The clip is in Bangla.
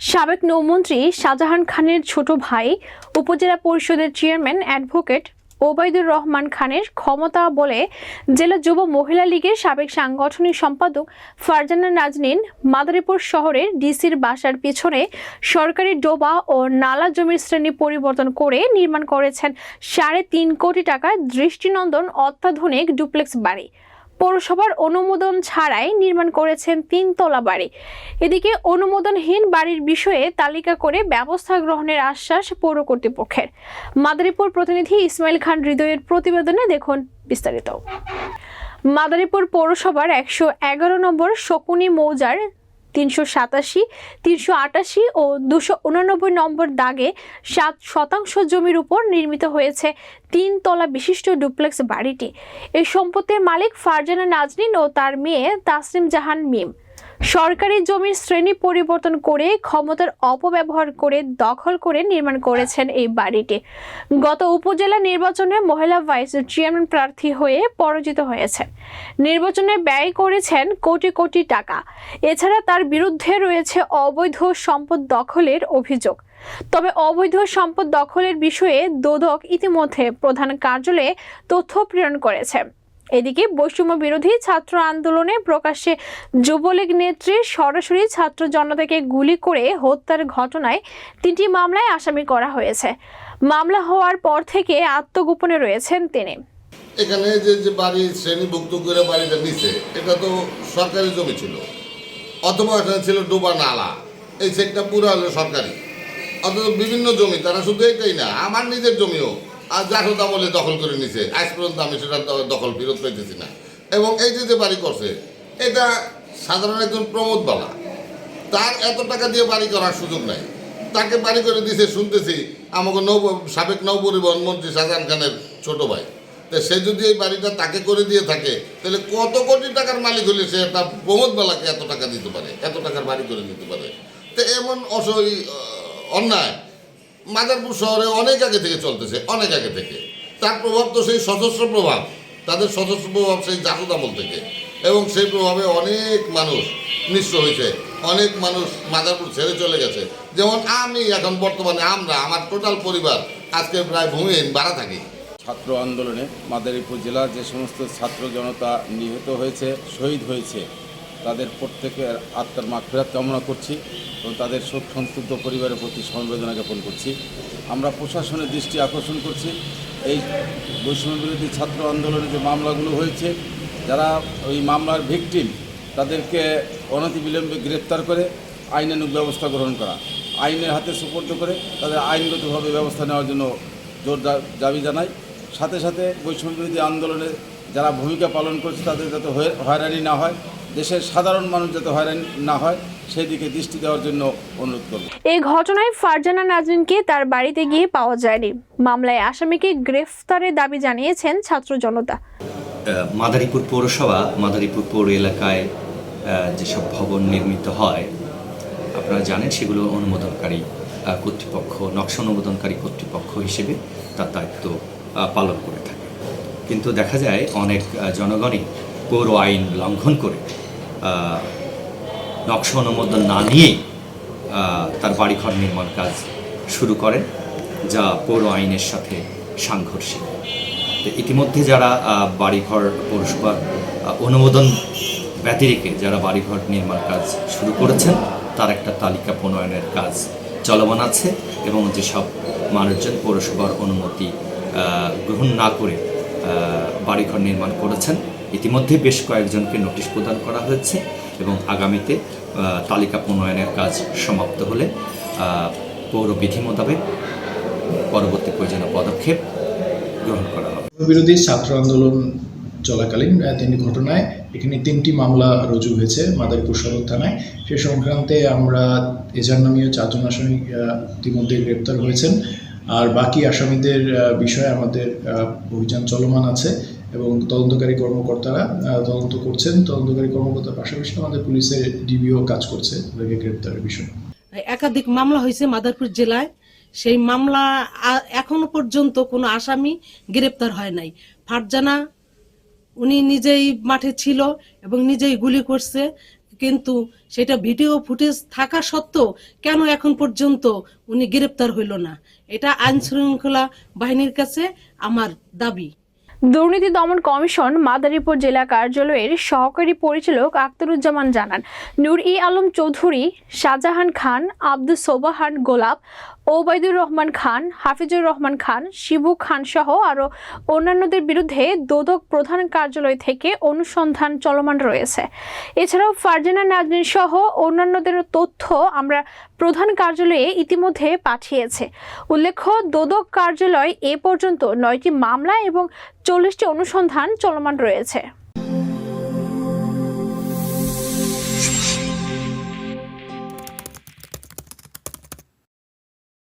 সাবেক নৌমন্ত্রী শাহজাহান খানের ছোট ভাই, উপজেলা পরিষদের চেয়ারম্যান অ্যাডভোকেট ওবায়দুর রহমান খানের ক্ষমতা বলে জেলা যুব মহিলা লীগের সাবেক সাংগঠনিক সম্পাদক ফারজানা নাজনীন মাদারীপুর শহরের ডিসির বাসার পিছনে সরকারি ডোবা ও নালা জমির শ্রেণি পরিবর্তন করে নির্মাণ করেছেন সাড়ে তিন কোটি টাকার দৃষ্টিনন্দন অত্যাধুনিক ডুপ্লেক্স বাড়ি। পৌরসভার অনুমোদন ছাড়াই নির্মাণ করেছেন তিনতলা বাড়ি। এদিকে অনুমোদনহীন বাড়ির বিষয়ে তালিকা করে ব্যবস্থা গ্রহণের আশ্বাস পৌর কর্তৃপক্ষের। মাদারীপুর প্রতিনিধি ইসমাইল খান হৃদয়ের প্রতিবেদনে দেখুন বিস্তারিত। মাদারীপুর পৌরসভার একশো এগারো নম্বর শকুনি মৌজার তিনশো সাতাশি, তিনশো আটাশি ও দুশো উনানব্বই নম্বর দাগে সাত শতাংশ জমির উপর নির্মিত হয়েছে তিন তলা বিশিষ্ট ডুপ্লেক্স বাড়িটি। এই সম্পত্তির মালিক ফারজানা নাজনীন ও তার মেয়ে তাসনিম জাহান মিম। সরকারি জমির শ্রেণি পরিবর্তন করে ক্ষমতার অপব্যবহার করে দখল করে নির্মাণ করেছেন এই বাড়িটি। গত উপজেলা নির্বাচনে মহিলা ভাইস চেয়ারম্যান প্রার্থী হয়ে পরাজিত হয়েছেন। নির্বাচনে ব্যয় করেছেন কোটি কোটি টাকা। এছাড়া তার বিরুদ্ধে রয়েছে অবৈধ সম্পদ দখলের অভিযোগ। তবে অবৈধ সম্পদ দখলের বিষয়ে দোদক ইতিমধ্যে প্রধান কার্যালয়ে তথ্য প্রেরণ করেছে। এদিকে বৈষম্য বিরোধী ছাত্র আন্দোলনে প্রকাশ্যে যুবলীগ নেত্রী সরাসরি ছাত্র জনতাকে গুলি করে হত্যার ঘটনায় তিনটি মামলায় আসামি করা হয়েছে। মামলা হওয়ার পর থেকে আত্মগোপনে রয়েছেন তিনি। এখানে যে যে বাড়ি শ্রেণীভুক্ত করে বাড়িটা নিছে, এটা তো সরকারি জমি ছিল। অথবা এখানে ছিল ডোবা নালা। এই সেটটা পুরো হলো সরকারি। অথচ বিভিন্ন জমি, তারা শুধু এটাই না, আমার নিজের জমিও। আর জাকত আমলে দখল করে নিছে। আজ পর্যন্ত আমি সেটা দখল ফেরত পেতেছি না। এবং এই যে যে বাড়ি করছে, এটা সাধারণ একজন প্রমোদ বালা তার এত টাকা দিয়ে বাড়ি করার সুযোগ নাই। তাকে বাড়ি করে দিছে, শুনতেছি আমাকে নৌ সাবেক নৌ পরিবহন মন্ত্রী শাহজাহান খানের ছোট ভাই। তা সে যদি এই বাড়িটা তাকে করে দিয়ে থাকে, তাহলে কত কোটি টাকার মালিক হলে সে একটা প্রমোদ বালাকে এত টাকা দিতে পারে, এত টাকার বাড়ি করে দিতে পারে? তো এমন অসই অন্যায়। মাদারপুর শহরে অনেক আগে থেকে চলতেছে, অনেক আগে থেকে। তার প্রভাব তো সেই সশস্ত্র প্রভাব, তাদের সশস্ত্র প্রভাব সেই জাসদ আমল থেকে। এবং সেই প্রভাবে অনেক মানুষ নিঃস্ব হয়েছে, অনেক মানুষ মাদারপুর ছেড়ে চলে গেছে। যেমন আমি এখন বর্তমানে, আমরা, আমার টোটাল পরিবার আজকে প্রায় ভূমিহীন, বাড়া থাকি। ছাত্র আন্দোলনে মাদারীপুর জেলার যে সমস্ত ছাত্র জনতা নিহত হয়েছে, শহীদ হয়েছে তাদের প্রত্যেকের আত্মার মাগফিরাত কামনা করছি এবং তাদের শোক সন্তুষ্ট পরিবারের প্রতি সমবেদনা জ্ঞাপন করছি। আমরা প্রশাসনের দৃষ্টি আকর্ষণ করছি। এই বৈষম্য বিরোধী ছাত্র আন্দোলনে যে মামলাগুলো হয়েছে, যারা ওই মামলার ভিকটিম, তাদেরকে অনতিবিলম্বে গ্রেপ্তার করে আইনানুগ ব্যবস্থা গ্রহণ করা, আইনের হাতে সুপর্দ করে তাদের আইনগতভাবে ব্যবস্থা নেওয়ার জন্য জোরদার দাবি জানাই। সাথে সাথে বৈষম্য বিরোধী আন্দোলনে যারা ভূমিকা পালন করছে, তাদের যাতে হয়ে- হয়রানি না হয়। দেশের সাধারণ মানুষ যাতে হয়রানি না হয় সেই দিকে দৃষ্টি দেওয়ার জন্য অনুরোধ করব। এই ঘটনায় ফারজানা নাজরিনকে তার বাড়িতে গিয়ে পাওয়া যায়নি। মামলায় আসামিকে গ্রেফতারের দাবি জানিয়েছেন ছাত্র জনতা। মাদারীপুর পৌরসভা মাদারীপুর পৌর এলাকায় যেসব ভবন নির্মিত হয় আপনারা জানেন সেগুলো অনুমোদনকারী কর্তৃপক্ষ নকশা অনুমোদনকারী কর্তৃপক্ষ হিসেবে তার দায়িত্ব পালন করে থাকে। কিন্তু দেখা যায় অনেক জনগণই পৌর আইন লঙ্ঘন করে নকশা অনুমোদন না নিয়েই তার বাড়িঘর নির্মাণ কাজ শুরু করেন, যা পৌর আইনের সাথে সাংঘর্ষিক। ইতিমধ্যে যারা বাড়িঘর পৌরসভার অনুমোদন ব্যতিরেকে যারা বাড়িঘর নির্মাণ কাজ শুরু করেছেন, তার একটা তালিকা প্রণয়নের কাজ চলমান আছে এবং যেসব মানুষজন পৌরসভার অনুমতি গ্রহণ না করে বাড়িঘর নির্মাণ করেছেন ইতিমধ্যে বেশ কয়েকজনকে নোটিশ প্রদান করা হয়েছে এবং আগামীতে তালিকা প্রণয়নের কাজ সমাপ্ত হলে পৌর বিধি মোতাবেক পরবর্তী প্রয়োজনীয় পদক্ষেপ গ্রহণ করা হবে। বিরোধী ছাত্র আন্দোলন চলাকালীন তিনটি ঘটনায় এখানে তিনটি মামলা রুজু হয়েছে মাদারীপুর সদর থানায়। সে সংক্রান্তে আমরা এজার নামীয় চারজন আসামি ইতিমধ্যে গ্রেপ্তার হয়েছেন। আর বাকি আসামিদের বিষয়ে আমাদের অভিযান চলমান আছে। এবং তদন্তকারী কর্মকর্তারা তদন্ত করছেন। তদন্তকারী কর্মকর্তার পাশাপাশি আমাদের পুলিশের ডিবিও কাজ করছে তাদেরকে গ্রেপ্তারের বিষয়ে। একাধিক মামলা হয়েছে মাদারপুর জেলায়। সেই মামলা এখনও পর্যন্ত কোনো আসামি গ্রেপ্তার হয় নাই। ফারজানা, উনি নিজেই মাঠে ছিল এবং নিজেই গুলি করছে। কিন্তু সেটা ভিডিও ফুটেজ থাকা সত্ত্বেও কেন এখন পর্যন্ত উনি গ্রেপ্তার হইল না? এটা আইন শৃঙ্খলা বাহিনীর কাছে আমার দাবি। দুর্নীতি দমন কমিশন মাদারীপুর জেলা কার্যালয়ের সহকারী পরিচালক আখতারুজ্জামান জানান, নূর ই আলম চৌধুরী, শাহজাহান খান আব্দুল সোবাহান গোলাপ, ওবায়দুর রহমান খান, হাফিজুর রহমান খান, শিবু খান সহ আরও অন্যান্যদের বিরুদ্ধে দোদক প্রধান কার্যালয় থেকে অনুসন্ধান চলমান রয়েছে। এছাড়াও ফারজানা নাজনীন সহ অন্যান্যদের তথ্য আমরা প্রধান কার্যালয়ে ইতিমধ্যে পাঠিয়েছে। উল্লেখ্য, দোদক কার্যালয় এ পর্যন্ত নয়টি মামলা এবং চল্লিশটি অনুসন্ধান চলমান রয়েছে।